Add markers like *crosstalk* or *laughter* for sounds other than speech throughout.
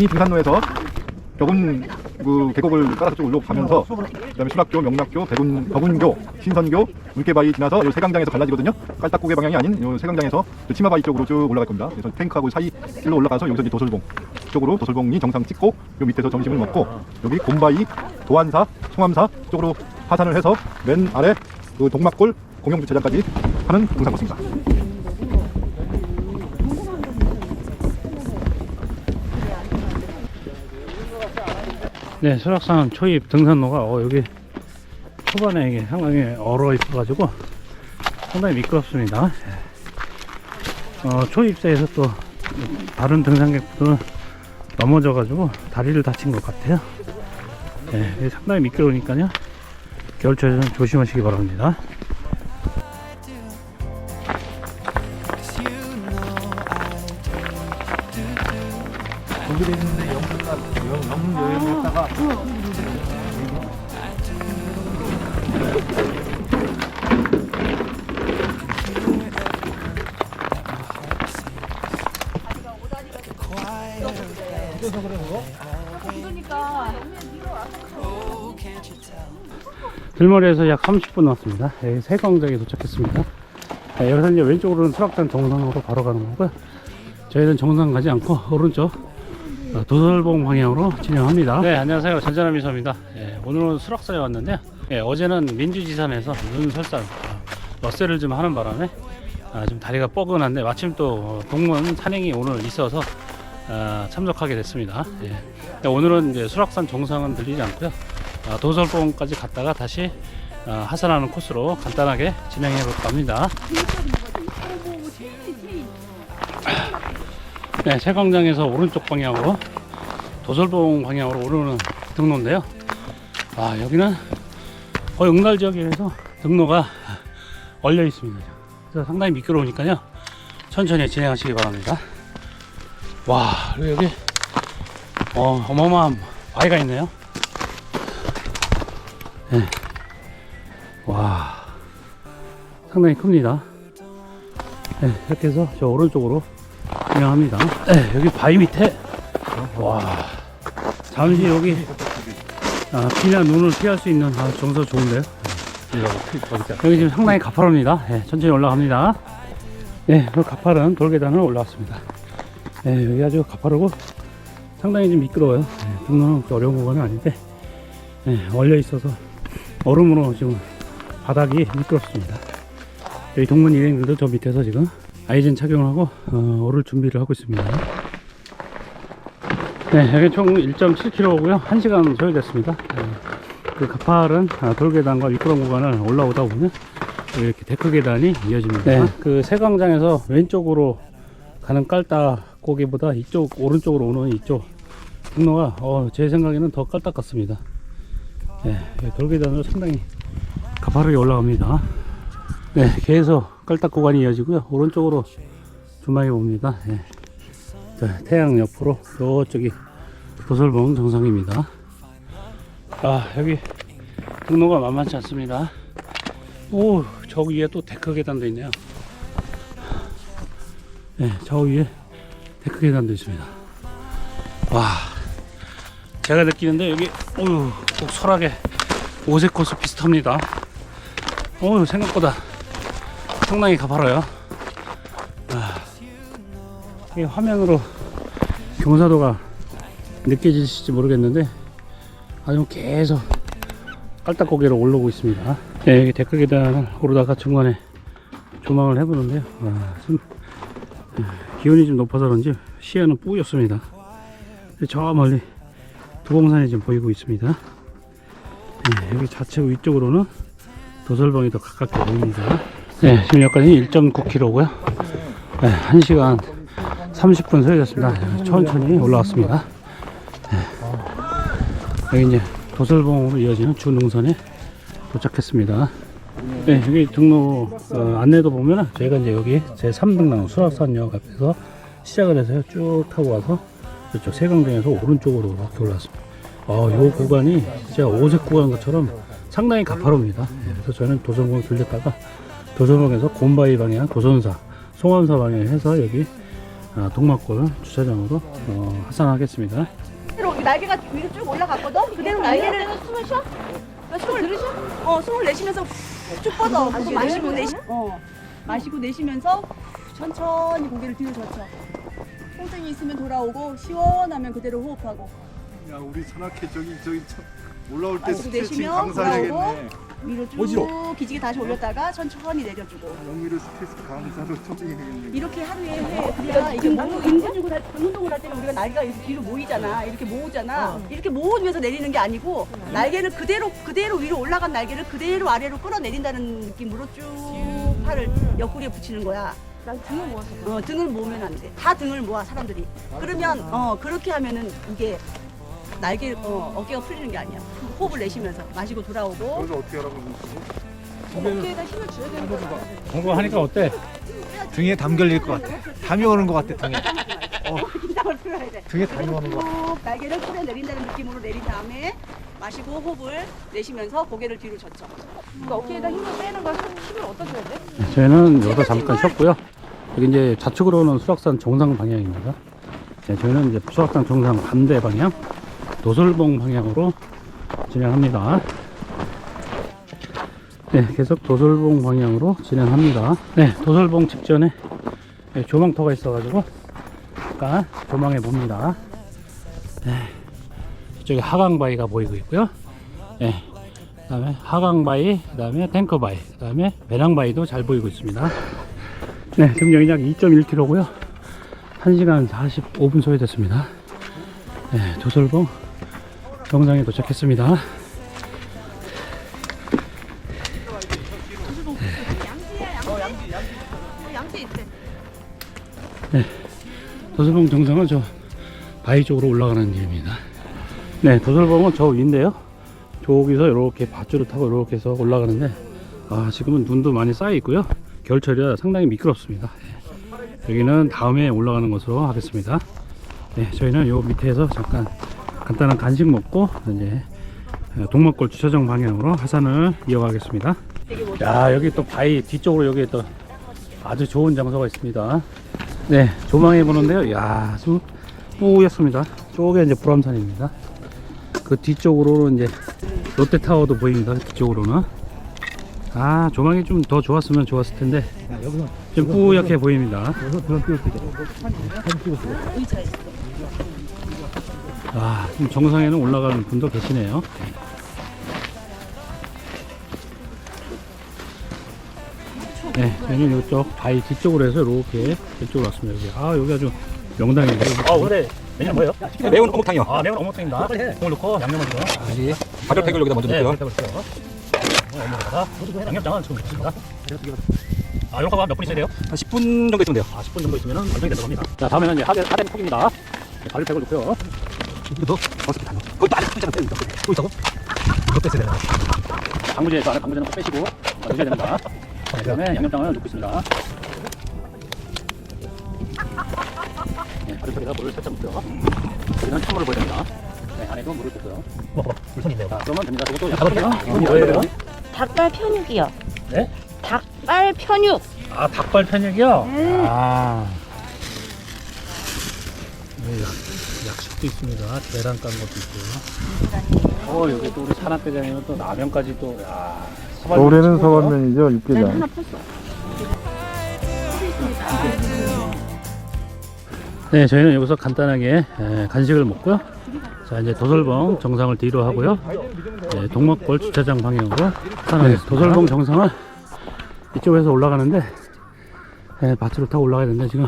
이 등산로에서 벽은 그 계곡을 따라서 쭉 올라가면서 그다음에 수락교, 명락교, 백운, 벽운교, 신선교, 물개바위 지나서 요 세강장에서 갈라지거든요. 깔딱고개 방향이 아닌 요 세강장에서 그 치마바위 쪽으로 쭉 올라갈 겁니다. 그래서 탱크하고 사이 길로 올라가서 여기서 이제 도솔봉 쪽으로 도솔봉이 정상 찍고 요 밑에서 점심을 먹고 여기 곰바위, 도안사, 송암사 쪽으로 하산을 해서 맨 아래 그 동막골 공영주차장까지 하는 등산 코스입니다. 네, 설악산 초입 등산로가 어, 여기 초반에 이게 상당히 얼어 있어가지고 상당히 미끄럽습니다. 예. 어, 초입사에서 또 다른 등산객분들 넘어져가지고 다리를 다친 것 같아요. 예, 이게 상당히 미끄러우니까요. 겨울철에는 조심하시기 바랍니다. 들머리에서 약 30분 왔습니다. 예, 세광장에 도착했습니다. 예, 여기서 이제 왼쪽으로는 수락산 정상으로 바로 가는 거고요. 저희는 정상 가지 않고 오른쪽 어, 도설봉 방향으로 진행합니다. 네, 안녕하세요. 전자남 미서입니다. 예, 오늘은 수락산에 왔는데요. 예, 어제는 민주지산에서 눈설산 어, 러셀을 좀 하는 바람에 아, 좀 다리가 뻐근한데 마침 또 어, 동문 산행이 오늘 있어서 아, 참석하게 됐습니다. 예. 네, 오늘은 이제 수락산 정상은 들리지 않고요. 아, 도설봉까지 갔다가 다시 아, 하산하는 코스로 간단하게 진행해 볼까 합니다. 네, 세광장에서 오른쪽 방향으로 도설봉 방향으로 오르는 등로인데요. 아, 여기는 거의 응달 지역에서 등로가 얼려 있습니다. 그래서 상당히 미끄러우니까요. 천천히 진행하시기 바랍니다. 와, 그리고 여기 어, 어마어마한 바위가 있네요. 네. 와, 상당히 큽니다. 네, 이렇게 해서 저 오른쪽으로 진행합니다. 네, 여기 바위 밑에, 와, 잠시 여기, 아, 비나 눈을 피할 수 있는 아, 정서 좋은데요. 여기 지금 상당히 가파릅니다. 네, 천천히 올라갑니다. 네, 그 가파른 돌계단을 올라왔습니다. 네, 여기 아주 가파르고 상당히 좀 미끄러워요. 네, 그렇게 어려운 구간은 아닌데, 네, 얼려 있어서 얼음으로 지금 바닥이 미끄럽습니다. 여기 동문 일행들도 저 밑에서 지금 아이젠 착용을 하고 어, 오를 준비를 하고 있습니다. 네, 여기 총 1.7km고요. 1시간 소요됐습니다. 네, 그 가파른 아, 돌계단과 미끄러운 구간을 올라오다 보면 이렇게 데크 계단이 이어집니다. 네, 그 세광장에서 왼쪽으로 가는 깔딱 고기보다 이쪽 오른쪽으로 오는 이쪽 등로가 어, 제 생각에는 더 깔딱 같습니다. 네, 돌계단으로 상당히 가파르게 올라갑니다. 네, 계속 깔딱 구간이 이어지고요. 오른쪽으로 주막이 옵니다. 네. 자, 태양 옆으로 저쪽이 도설봉 정상입니다. 아, 여기 등로가 만만치 않습니다. 오, 저 위에 또 데크 계단도 있네요. 네, 저 위에 데크 계단도 있습니다. 와, 제가 느끼는데 여기, 어휴, 꼭 설악에 오색 코스 비슷합니다. 어휴, 생각보다 상당히 가파라요. 아, 이 화면으로 경사도가 느껴지실지 모르겠는데 아주 계속 깔딱고개로 올라오고 있습니다. 네, 여기 댓글 계단을 오르다가 중간에 조망을 해보는데요. 아, 좀 아, 기온이 좀 높아서 그런지 시야는 뿌였습니다. 저 멀리 두봉산이 좀 보이고 있습니다. 네, 여기 좌측 위쪽으로는 도설봉이 더 가깝게 보입니다. 네, 지금 여기까지 1.9km고요. 네, 1시간 30분 소요됐습니다. 천천히 올라왔습니다. 네. 여기 이제 도설봉으로 이어지는 주능선에 도착했습니다. 네, 여기 등로 어, 안내도 보면 저희가 이제 여기 제 3등로 수락산역 앞에서 시작을 해서요 쭉 타고 와서 이쪽 세강장에서 오른쪽으로 이렇게 올라왔습니다. 어, 요 구간이 진짜 오색 구간 것처럼 상당히 가파릅니다. 네, 그래서 저는 도전공을 들렸다가 도전공에서 곰바위 방향, 도전사, 송암사 방향 해서 여기 아, 동막골 주차장으로 어, 하산하겠습니다. 그대로 날개가 위로 쭉 올라갔거든. 그대로 날개를 숨을 쉬어. 나 숨을 들으셔? 어, 숨을 내쉬면서 쭉 뻗어. 고개 마시고 내쉬. 어, 마시고 내쉬면서 천천히 고개를 뒤로 젖혀. 통증이 있으면 돌아오고 시원하면 그대로 호흡하고 야 우리 산악회 저기 저기 참 올라올 때 스트레칭 강사해야겠네. 위로 쭉 어지러워. 기지개 다시 올렸다가 천천히 내려주고 영미를 스트레스 강사로 좀 해야겠네. 이렇게 하루에 해. 그래야 이게 주고 다- 등 운동을 할 때는 우리가 날개가 이렇게 뒤로 모이잖아. 이렇게 모으잖아. 이렇게 모으면서 내리는 게 아니고 날개를 그대로 그대로 위로 올라간 날개를 그대로 아래로 끌어내린다는 느낌으로 쭉 팔을 옆구리에 붙이는 거야. 난 등을 모았어. 어, 등을 모으면 안 돼. 다 등을 모아 사람들이. 그러면 어 그렇게 하면은 이게 날개 어, 어깨가 풀리는 게 아니야. 호흡을 내쉬면서 마시고 돌아오고 그래서 어떻게 하라고 그러는 어깨에다 힘을 줘야 되는 거야. 공부하니까 어때? 등에 담 걸릴 것 같아. 담이 오는 것 같아 등에. *laughs* 긴장을 풀어야 돼. 등에 담이 오는 것 같아. 쭉 날개를 풀어 내린다는 느낌으로 내린 다음에 마시고 호흡을 내쉬면서 고개를 뒤로 젖혀. 그러니까 어깨에다 힘을 빼는 걸 힘을 어디다 줘야 돼? 네, 저희는 여기서 잠깐 쉬었고요. 여기 이제 좌측으로는 수락산 정상 방향입니다. 네, 저희는 이제 수락산 정상 반대 방향, 도솔봉 방향으로 진행합니다. 네, 계속 도솔봉 방향으로 진행합니다. 네, 도솔봉 직전에 네, 조망터가 있어가지고 잠깐 조망해 봅니다. 네, 이쪽에 하강바위가 보이고 있고요. 네, 그다음에 하강바위, 그다음에 탱커바위, 그다음에 배낭바위도 잘 보이고 있습니다. 네, 지금 여기 약 2.1km고요. 1시간 45분 소요됐습니다. 네, 도솔봉 정상에 도착했습니다. 있대. 도솔봉 정상은 저 바위 쪽으로 올라가는 길입니다. 네, 도솔봉은 저 위인데요. 저기서 이렇게 밧줄을 타고 이렇게 해서 올라가는데 아, 지금은 눈도 많이 쌓여 있고요. 겨울철이라 상당히 미끄럽습니다. 네, 여기는 다음에 올라가는 것으로 하겠습니다. 네, 저희는 요 밑에서 잠깐 간단한 간식 먹고 이제 동막골 주차장 방향으로 하산을 이어가겠습니다. 야, 여기 또 바위 뒤쪽으로 여기 또 아주 좋은 장소가 있습니다. 네, 조망해 보는데요. 야, 아주 뿌옇습니다. 쪽에 이제 불암산입니다. 그 뒤쪽으로 이제 롯데타워도 보입니다. 뒤쪽으로는. 아, 조망이 좀 더 좋았으면 좋았을 텐데 좀 뿌옇게 보입니다. 아, 지금 정상에는 올라가는 분도 계시네요. 네, 저는 이쪽 바위 뒤쪽으로 해서 이렇게 이쪽으로 왔습니다. 여기. 아, 여기 아주 명당인데. 아, 오늘 메뉴 뭐예요? 매운 어묵탕이요. 아, 매운 어묵탕입니다. 국물 넣고 양념을 넣어. 다시 가격팩을 여기다 먼저 네, 넣을게요. 어, 어묵에다가 양념장은 지금 있습니다. 아, 요거 몇분 있어야 돼요? 한 10분 정도 있으면 돼요. 아, 10분 정도 있으면 완성이 된다고 합니다. 자, 다음에는 이제 하덴, 하덴 톡입니다. 네, 가루팩을 넣고요. 이거 어떻게 다녀? 거기 안에 한자가 빼니까 또 있다고? 그거 뺐어야 되나? 방부제, 저 안에 방부제는 꼭 빼시고 어, 넣으셔야 됩니다. 그 다음에 양념장을 넣고 있습니다. 네, 가루팩에다 물을 살짝 넣고요. 여기는 찬물을 부어야 됩니다. 네, 안에도 물을 붓고요. 물선 있네요. 자, 그러면 됩니다. 이것도 가루팩이요? 양념 뭐예요? 닭발 편육이요. 네? 닭발 편육. 아 닭발 편육이요? 아여 약식도 있습니다. 계란 깐 것도 있고요 어 여기 또 우리 산악대장님은 또 라면까지 또 야, 사발면 올해는. 서반면이죠 육개장. 네 저희는 여기서 간단하게 에, 간식을 먹고요. 자 이제 도설봉 정상을 뒤로 하고요. 네, 동막골 주차장 방향으로 하겠습니다. 도설봉 정상은 이쪽에서 올라가는데 네, 밭으로 타고 올라가야 되는데 지금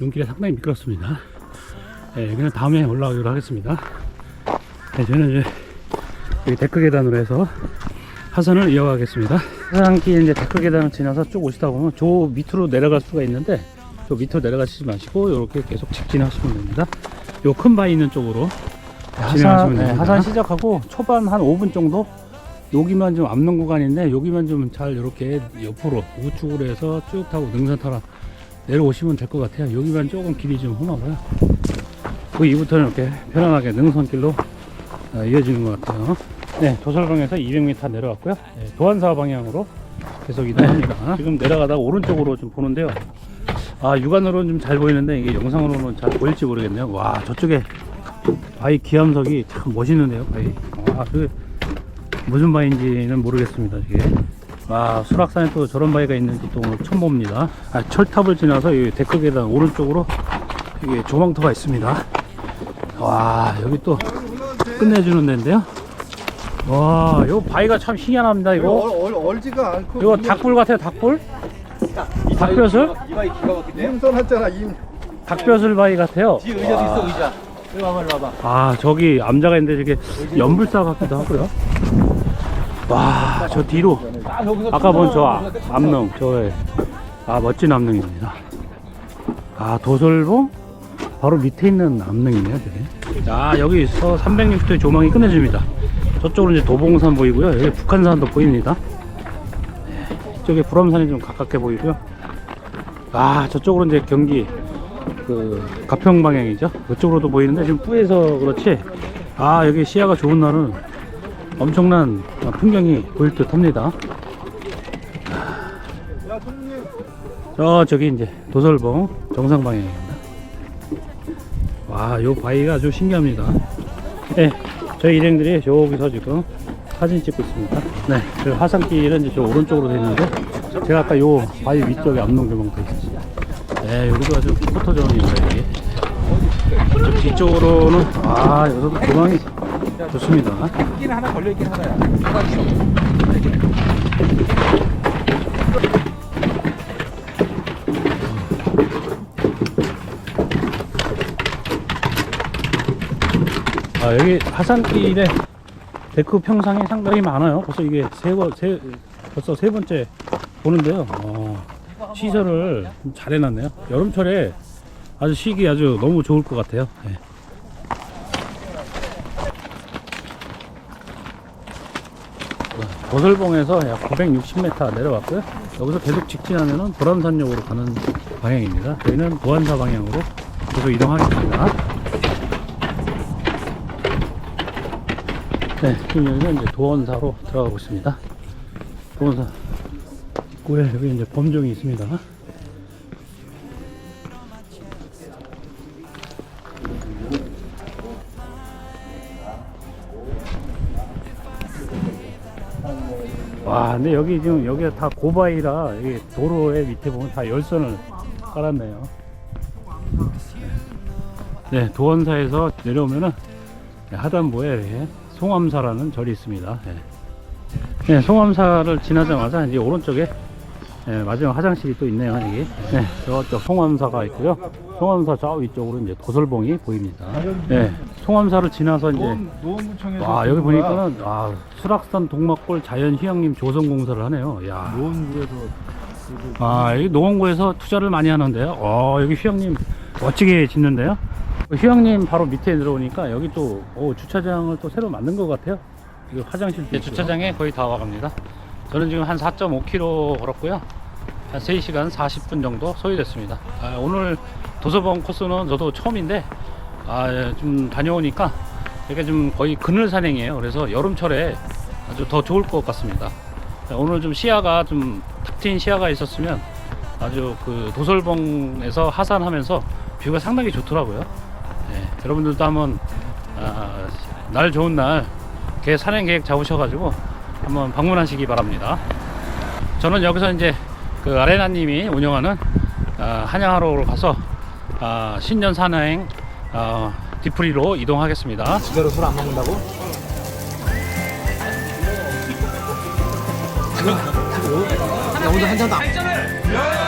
눈길이 상당히 미끄럽습니다 네, 여기는 다음에 올라가기로 하겠습니다. 네, 저는 이제 여기 데크 계단으로 해서 하산을 이어가겠습니다. 하산길 이제 데크 계단을 지나서 쭉 오시다 보면 저 밑으로 내려갈 수가 있는데 저 밑으로 내려가시지 마시고 이렇게 계속 직진하시면 됩니다. 요 큰 바위 있는 쪽으로 진행하시면 됩니다. 네, 하산 시작하고 초반 한 5분 정도 여기만 좀 앞는 구간인데 여기만 좀 잘 이렇게 옆으로 우측으로 해서 쭉 타고 능선 타러 내려오시면 될 것 같아요. 여기만 조금 길이 좀 험하고요 그 이후부터는 이렇게 편안하게 능선길로 어, 이어지는 것 같아요 네 도설방에서 200m 내려왔고요 네, 도안사 방향으로 계속 이동합니다 지금 내려가다가 오른쪽으로 좀 보는데요 아 육안으로는 좀 잘 보이는데 이게 영상으로는 잘 보일지 모르겠네요. 와 저쪽에 바위 기암석이 참 멋있는데요. 바위. 와 그 무슨 바위인지는 모르겠습니다. 이게. 와 수락산에 또 저런 바위가 있는지 또 오늘 처음 봅니다. 아, 철탑을 지나서 이 데크 계단 오른쪽으로 이게 조망터가 있습니다. 와 여기 또 끝내주는 데인데요. 와, 요 바위가 참 희한합니다, 이거. 얼, 얼 지가 않고 이거 닭불 같아요, 닭불? 닭뼈슬? 이 바위 기가 막힌데? 임선 했잖아 임 닭뼈슬 바위 같아요. 뒤에 의자도 있어 의자 여기 와봐 이리 와봐 아, 저기 암자가 있는데 저게 연불사 같기도 하고요. 와, 저 뒤로. 딱 여기서 아까 본 저 암릉, 저, 아, 멋진 암릉입니다. 아, 도솔봉? 바로 밑에 있는 암릉이네요, 저게. 자, 여기서 360도의 조망이 끝내줍니다. 저쪽으로 이제 도봉산 보이고요. 여기 북한산도 보입니다. 네, 이쪽에 불암산이 좀 가깝게 보이고요. 아, 저쪽으로 이제 경기, 그, 가평 방향이죠. 그쪽으로도 보이는데 지금 뿌에서 그렇지. 아, 여기 시야가 좋은 날은 엄청난 풍경이 보일 듯 합니다. 저, 저기 이제 도설봉 정상 방향입니다. 와, 요 바위가 아주 신기합니다. 네, 저희 일행들이 저기서 지금 사진 찍고 있습니다. 네, 그 하산길은 이제 저 오른쪽으로 되어 있는데, 제가 아까 요 바위 위쪽에 암농조망도 있었습니다. 네, 여기도 아주 포토존입니다, 여기. 저 뒤쪽으로는, 아, 여기서도 조망이 좋습니다. 있긴 하나 걸려있긴 하나야 아, 여기 하산길에 데크 평상이 상당히 많아요. 벌써 이게 세, 번- 세 벌써 세 번째 보는데요. 어, 시설을 좀잘 해놨네요. 여름철에 아주 쉬기 아주 너무 좋을 것 같아요. 예. 도설봉에서 약 960m 내려왔고요. 여기서 계속 직진하면은 보람산역으로 가는 방향입니다. 저희는 보안사 방향으로 계속 이동하겠습니다. 네, 지금 이제 도원사로 들어가고 있습니다. 도원사 입구에 여기 이제 범종이 있습니다. 와, 근데 여기 지금 여기가 다 고바위라 여기 도로의 밑에 보면 다 열선을 깔았네요. 네, 도원사에서 내려오면은 네, 하단부에 송암사라는 절이 있습니다. 네. 네, 송암사를 지나자마자 이제 오른쪽에 네, 마지막 화장실이 또 있네요. 여기. 네, 저쪽 송암사가 있고요. 송암사 저 위쪽으로 이제 도설봉이 보입니다. 네, 송암사를 지나서 이제 와 여기 보니까는 아 수락산 동막골 자연휴양림 조성공사를 하네요. 야, 노원구에서 아 여기 노원구에서 투자를 많이 하는데요. 어 여기 휴양림 멋지게 짓는데요. 휴양림 바로 밑에 들어오니까 여기 또 오, 주차장을 또 새로 만든 것 같아요. 여기 화장실 네, 주차장에 거의 다 와갑니다. 저는 지금 한 4.5km 걸었고요. 한 3시간 40분 정도 소요됐습니다. 아, 오늘 도서봉 코스는 저도 처음인데 아, 예, 좀 다녀오니까 이게 좀 거의 그늘 산행이에요. 그래서 여름철에 아주 더 좋을 것 같습니다. 자, 오늘 좀 시야가 좀 탁 트인 시야가 있었으면 아주 그 도설봉에서 하산하면서 뷰가 상당히 좋더라고요. 예, 여러분들도 한번 아, 날 좋은 날개 산행 계획 잡으셔가지고 한번 방문하시기 바랍니다. 저는 여기서 이제 그 아레나님이 운영하는 아, 한양하로로 가서 아, 신년 산행 아, 디프리로 이동하겠습니다. 진짜로 술 안 먹는다고? 나 오늘 한 잔도 안